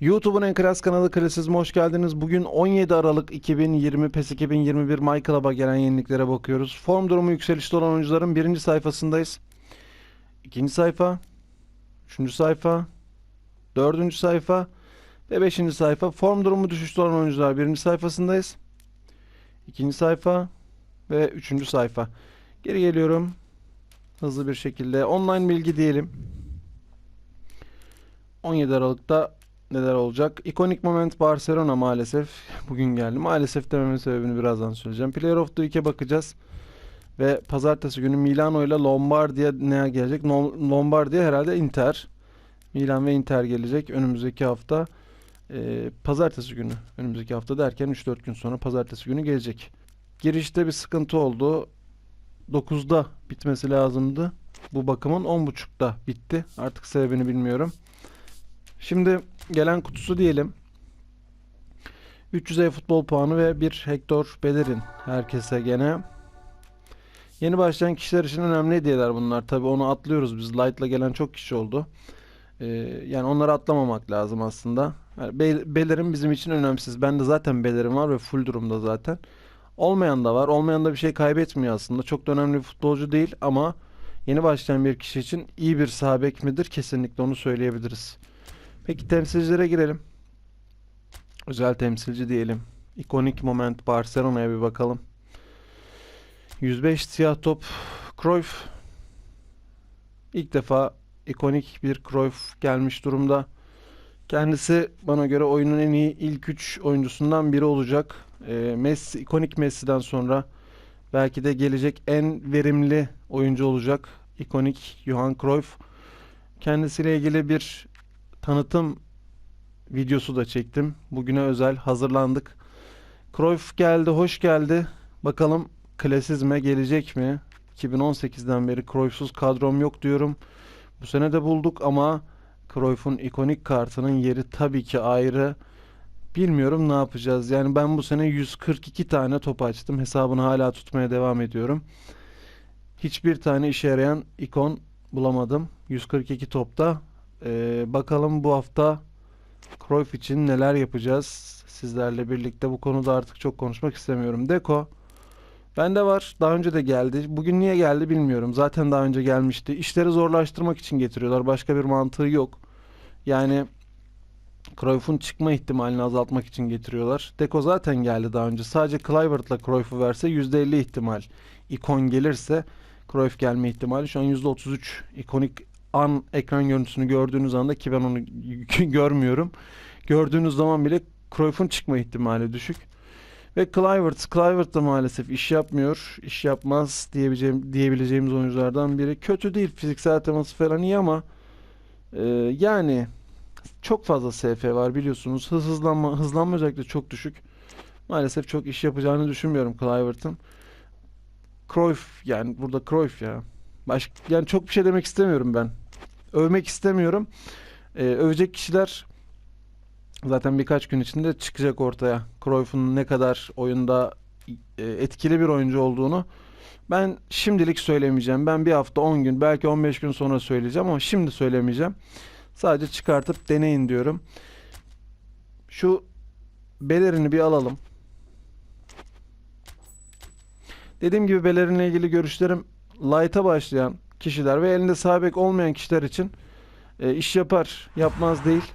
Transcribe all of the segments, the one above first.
YouTube'un en klas kanalı Klasizm'e hoş geldiniz. Bugün 17 Aralık 2020 PES 2021 My Club'a gelen yeniliklere bakıyoruz. Form durumu yükselişte olan oyuncuların birinci sayfasındayız. İkinci sayfa, üçüncü sayfa, dördüncü sayfa ve beşinci sayfa. Form durumu düşüşte olan oyuncular birinci sayfasındayız. İkinci sayfa ve üçüncü sayfa. Geri geliyorum. Hızlı bir şekilde online bilgi diyelim. 17 Aralık'ta neler olacak? İkonik Moment Barcelona maalesef bugün geldi. Maalesef dememin sebebini birazdan söyleyeceğim. Player of the Week'e bakacağız. Ve pazartesi günü Milano ile Lombardia ne gelecek? Lombardia herhalde Inter. Milan ve Inter gelecek önümüzdeki hafta. Ee, pazartesi günü. Önümüzdeki hafta derken 3-4 gün sonra pazartesi günü gelecek. Girişte bir sıkıntı oldu. 9'da bitmesi lazımdı. Bu bakımın 10.30'da bitti. Artık sebebini bilmiyorum. Şimdi gelen kutusu diyelim. 300 e-futbol puanı ve bir Hector Bellerin herkese gene. Yeni başlayan kişiler için önemli hediyeler bunlar. Tabi onu atlıyoruz biz. Light'la gelen çok kişi oldu. Ee, yani onları atlamamak lazım aslında. Yani Be- Bellerin bizim için önemsiz. Bende zaten Bellerin var ve full durumda zaten. Olmayan da var. Olmayan da bir şey kaybetmiyor aslında. Çok da önemli bir futbolcu değil ama yeni başlayan bir kişi için iyi bir sağ bek midir? Kesinlikle onu söyleyebiliriz. Peki temsilcilere girelim. Özel temsilci diyelim. İkonik moment Barcelona'ya bir bakalım. 105 siyah top Cruyff. İlk defa ikonik bir Cruyff gelmiş durumda. Kendisi bana göre oyunun en iyi ilk 3 oyuncusundan biri olacak. Ee, Messi, ikonik Messi'den sonra belki de gelecek en verimli oyuncu olacak. İkonik Johan Cruyff. Kendisiyle ilgili bir tanıtım videosu da çektim. Bugüne özel hazırlandık. Cruyff geldi, hoş geldi. Bakalım klasizme gelecek mi? 2018'den beri Cruyff'suz kadrom yok diyorum. Bu sene de bulduk ama Cruyff'un ikonik kartının yeri tabii ki ayrı. Bilmiyorum ne yapacağız. Yani ben bu sene 142 tane top açtım. Hesabını hala tutmaya devam ediyorum. Hiçbir tane işe yarayan ikon bulamadım. 142 topta. Ee, bakalım bu hafta Cruyff için neler yapacağız sizlerle birlikte. Bu konuda artık çok konuşmak istemiyorum. Deko bende var. Daha önce de geldi. Bugün niye geldi bilmiyorum. Zaten daha önce gelmişti. İşleri zorlaştırmak için getiriyorlar. Başka bir mantığı yok. Yani Cruyff'un çıkma ihtimalini azaltmak için getiriyorlar. Deko zaten geldi daha önce. Sadece Kluivert'la Cruyff'u verse %50 ihtimal. ikon gelirse Cruyff gelme ihtimali şu an %33. ikonik an ekran görüntüsünü gördüğünüz anda ki ben onu görmüyorum. Gördüğünüz zaman bile Cruyff'un çıkma ihtimali düşük. Ve Kluivert, Kluivert da maalesef iş yapmıyor. İş yapmaz diyebileceğim, diyebileceğimiz oyunculardan biri. Kötü değil. Fiziksel teması falan iyi ama e, yani çok fazla SF var biliyorsunuz. Hız hızlanma, hızlanma özellikle çok düşük. Maalesef çok iş yapacağını düşünmüyorum Kluivert'ın. Cruyff yani burada Cruyff ya. Baş, yani çok bir şey demek istemiyorum ben. Övmek istemiyorum. Ee, övecek kişiler zaten birkaç gün içinde çıkacak ortaya. Cruyff'un ne kadar oyunda e, etkili bir oyuncu olduğunu ben şimdilik söylemeyeceğim. Ben bir hafta 10 gün belki 15 gün sonra söyleyeceğim ama şimdi söylemeyeceğim. Sadece çıkartıp deneyin diyorum. Şu belerini bir alalım. Dediğim gibi belerinle ilgili görüşlerim light'a başlayan kişiler ve elinde sağ olmayan kişiler için e, iş yapar, yapmaz değil.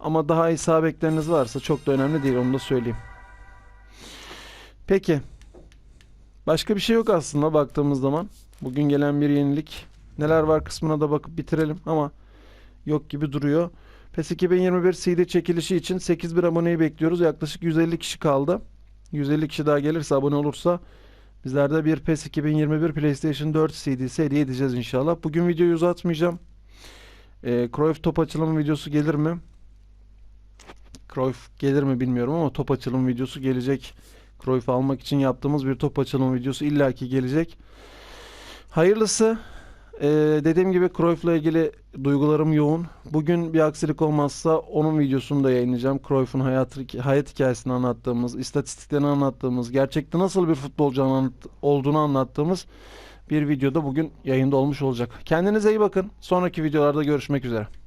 Ama daha iyi sağ bekleriniz varsa çok da önemli değil onu da söyleyeyim. Peki. Başka bir şey yok aslında baktığımız zaman. Bugün gelen bir yenilik. Neler var kısmına da bakıp bitirelim ama yok gibi duruyor. PES 2021 CD çekilişi için 81 aboneyi bekliyoruz. Yaklaşık 150 kişi kaldı. 150 kişi daha gelirse abone olursa bizler de bir PES 2021 PlayStation 4 CD'si hediye edeceğiz inşallah. Bugün videoyu uzatmayacağım. E, Cruyff top açılımı videosu gelir mi? Cruyff gelir mi bilmiyorum ama top açılım videosu gelecek. Cruyff almak için yaptığımız bir top açılım videosu illaki gelecek. Hayırlısı. Ee, dediğim gibi Cruyff'la ilgili duygularım yoğun. Bugün bir aksilik olmazsa onun videosunu da yayınlayacağım. Cruyff'un hayat, hayat hikayesini anlattığımız, istatistiklerini anlattığımız, gerçekte nasıl bir futbolcu anlat, olduğunu anlattığımız bir videoda bugün yayında olmuş olacak. Kendinize iyi bakın. Sonraki videolarda görüşmek üzere.